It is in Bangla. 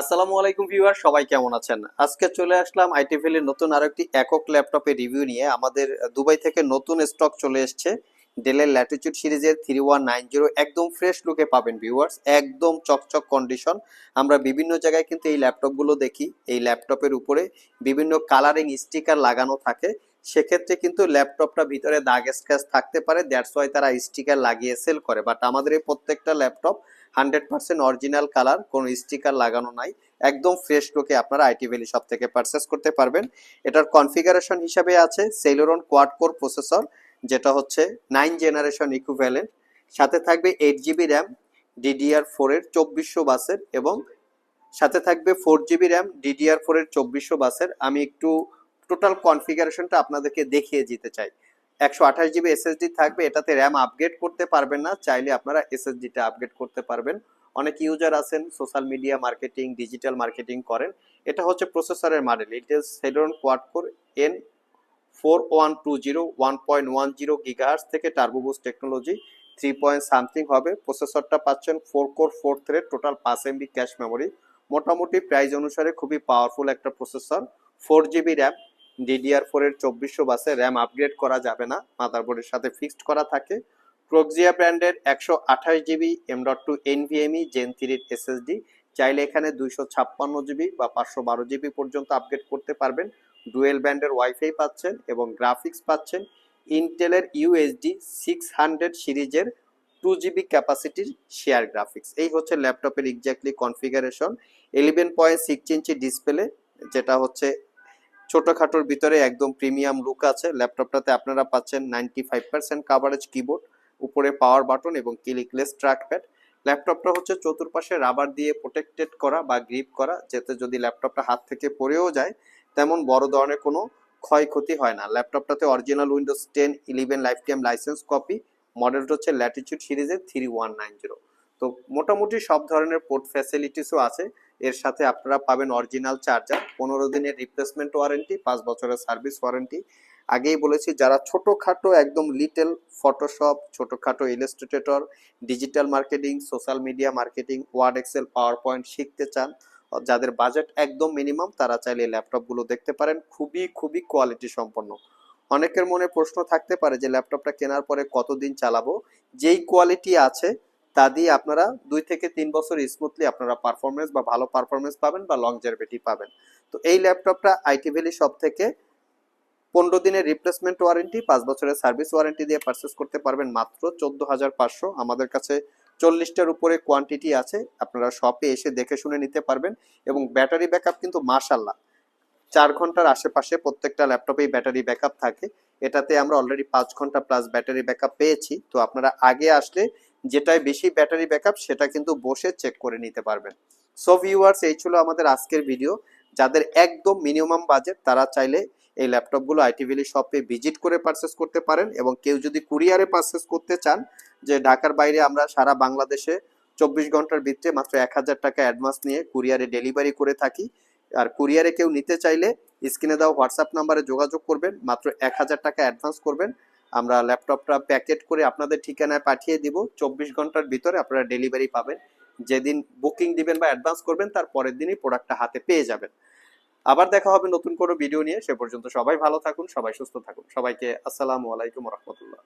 আসসালামু আলাইকুম ভিউয়ার, সবাই কেমন আছেন? আজকে চলে আসলাম আইটিভিল এর নতুন আরও একটি একক ল্যাপটপের রিভিউ নিয়ে। আমাদের দুবাই থেকে নতুন স্টক চলে এসেছে ডেলের ল্যাটিটিউড সিরিজের থ্রি ওয়ান নাইন জিরো একদম ফ্রেশ লুকে পাবেন ভিউয়ার্স, একদম চকচক কন্ডিশন আমরা বিভিন্ন জায়গায় কিন্তু এই ল্যাপটপগুলো দেখি, এই ল্যাপটপের উপরে বিভিন্ন কালারিং স্টিকার লাগানো থাকে। সেক্ষেত্রে কিন্তু ল্যাপটপটা ভিতরে দাগ স্ক্র্যাচ থাকতে পারে দ্যাটস ওয়াই তারা স্টিকার লাগিয়ে সেল করে। বাট আমাদের এই প্রত্যেকটা laptop hundred percent original colour, কোনো স্টিকার লাগানো নাই। একদম ফ্রেশ লুকে আপনারা আইটি ভ্যালি শপ থেকে পারচেস করতে পারবেন। এটার কনফিগারেশন হিসাবে আছে সেলোরন কোয়াড কোর প্রসেসর যেটা হচ্ছে নাইন জেনারেশন ইকুভ্যালেন্ট সাথে থাকবে এইট জিবি র্যাম ডিডিআর ফোরের চব্বিশশো বাসের এবং সাথে থাকবে ফোর জিবি র্যাম ডিডিআর ফোরের চব্বিশশো বাসের। আমি একটু টোটাল কনফিগারেশনটা আপনাদেরকে দেখিয়ে দিতে চাই। একশো আঠাশ জিবি এসএসডি থাকবে, এটাতে র্যাম আপগ্রেড করতে পারবেন না, চাইলে আপনারা এসএসডিটা আপগ্রেড করতে পারবেন। অনেক ইউজার আছেন social media marketing digital marketing করেন। এটা হচ্ছে প্রসেসরের মডেল এটা Celeron quad core N four one two zero one point one zero gigahertz থেকে turbo boost technology three point something হবে। প্রসেসরটা পাচ্ছেন four core four thread total পাঁচ এমবি ক্যাশ মেমোরি মোটামুটি প্রাইস অনুসারে খুবই পাওয়ারফুল একটা processor four GB RAM DDR four এর চব্বিশশো বাসে র্যাম আপগ্রেড করা যাবে না। মাদারবোর্ডের সাথে ফিক্সড করা থাকে। প্রক্সিয়া ব্র্যান্ডের একশো আঠাশ GB M dot two NVMe gen থ্রির এসএসডি চাইলে এখানে দুইশো ছাপ্পান্ন জিবি বা পাঁচশো বারো জিবি পর্যন্ত আপগ্রেড করতে পারবেন। ডুয়েল ব্যান্ডের ওয়াইফাই পাচ্ছেন এবং গ্রাফিক্স পাচ্ছেন। ইন্টেলের ইউএসডি সিক্স হান্ড্রেড সিরিজের টু জিবি ক্যাপাসিটির শেয়ার গ্রাফিক্স এই হচ্ছে ল্যাপটপের exactly configuration eleven point six inch display যেটা হচ্ছে ছোটখাটোর ভিতরে একদম প্রিমিয়াম লুক আছে। ল্যাপটপটাতে আপনারা পাচ্ছেন ninety five percent coverage keyboard উপরে পাওয়ার বাটন এবং ক্লিকলেস ট্র্যাকপ্যাড ল্যাপটপটা হচ্ছে চতুর্পাশে রাবার দিয়ে প্রোটেক্টেড করা বা গ্রিপ করা, যাতে যদি ল্যাপটপটা হাত থেকে পড়েও যায়, তেমন বড় ধরনের কোনো ক্ষয়ক্ষতি হয় না। ল্যাপটপটাতে original Windows ten eleven lifetime licence copy মডেলটা হচ্ছে ল্যাটিচিউড সিরিজের থ্রি ওয়ান নাইন জিরো তো মোটামুটি সব ধরনের পোর্ট ফ্যাসিলিটিসও আছে। এর সাথে আপনারা পাবেন অরিজিনাল চার্জার পনেরো দিনের রিপ্লেসমেন্ট ওয়ারেন্টি পাঁচ বছরের সার্ভিস ওয়ারেন্টি আগেই বলেছি, যারা ছোটোখাটো, একদম লিটেল ফটোশপ ছোটোখাটো Illustrator digital marketing social media marketing Word Excel PowerPoint শিখতে চান, যাদের বাজেট একদম মিনিমাম তারা চাইলে ল্যাপটপগুলো দেখতে পারেন। খুবই খুবই কোয়ালিটি সম্পন্ন। অনেকের মনে প্রশ্ন থাকতে পারে যে ল্যাপটপটা কেনার পরে কতদিন চালাবো? যেই কোয়ালিটি আছে তা দিয়ে আপনারা দুই থেকে তিন বছর স্মুথলি আপনারা পারফরমেন্স বা ভালো পারফরমেন্স পাবেন বা লংজারভিটি পাবেন। তো এই ল্যাপটপটা আইটি ভ্যালি সব থেকে পনেরো দিনের রিপ্লেসমেন্ট ওয়ারেন্টি পাঁচ বছরের সার্ভিস ওয়ারেন্টি দিয়ে পারচেস করতে পারবেন মাত্র চোদ্দ হাজার পাঁচশো। আমাদের কাছে চল্লিশটার উপরে কোয়ান্টিটি আছে, আপনারা শপে এসে দেখে শুনে নিতে পারবেন এবং ব্যাটারি ব্যাকআপ কিন্তু মাশাল্লাহ চার ঘণ্টার আশেপাশে প্রত্যেকটা ল্যাপটপেই ব্যাটারি ব্যাকআপ থাকে। এটাতে আমরা অলরেডি পাঁচ ঘণ্টা প্লাস ব্যাটারি ব্যাকআপ পেয়েছি। তো আপনারা আগে আসলে যেটায় বেশি ব্যাটারি ব্যাকআপ, সেটা কিন্তু বসে চেক করে নিতে পারবেন। সো ভিউয়ার্স এই ছিল আমাদের আজকের ভিডিও যাদের একদম মিনিমাম বাজেট তারা চাইলে এই ল্যাপটপগুলো আইটিভিলি শপে ভিজিট করে পারচেস করতে পারেন এবং কেউ যদি কুরিয়ারে পারচেস করতে চান, যে ঢাকার বাইরে আমরা সারা বাংলাদেশে চব্বিশ ঘণ্টার ভিতরে মাত্র এক হাজার টাকা অ্যাডভান্স নিয়ে কুরিয়ারে ডেলিভারি করে থাকি। আর কুরিয়ারে কেউ নিতে চাইলে, স্ক্রিনে দেওয়া হোয়াটসঅ্যাপ নাম্বারে যোগাযোগ করবেন, মাত্র এক হাজার টাকা অ্যাডভান্স করবেন। আমরা ল্যাপটপটা প্যাকেট করে আপনাদের ঠিকানায় পাঠিয়ে দিব। চব্বিশ ঘণ্টার ভিতরে আপনারা ডেলিভারি পাবেন। যেদিন বুকিং দিবেন বা অ্যাডভান্স করবেন, তার পরের দিনই প্রোডাক্টটা হাতে পেয়ে যাবেন। আবার দেখা হবে নতুন কোনো ভিডিও নিয়ে। সে পর্যন্ত সবাই ভালো থাকুন, সবাই সুস্থ থাকুন। সবাইকে আসসালামু আলাইকুম রহমতুল্লাহ।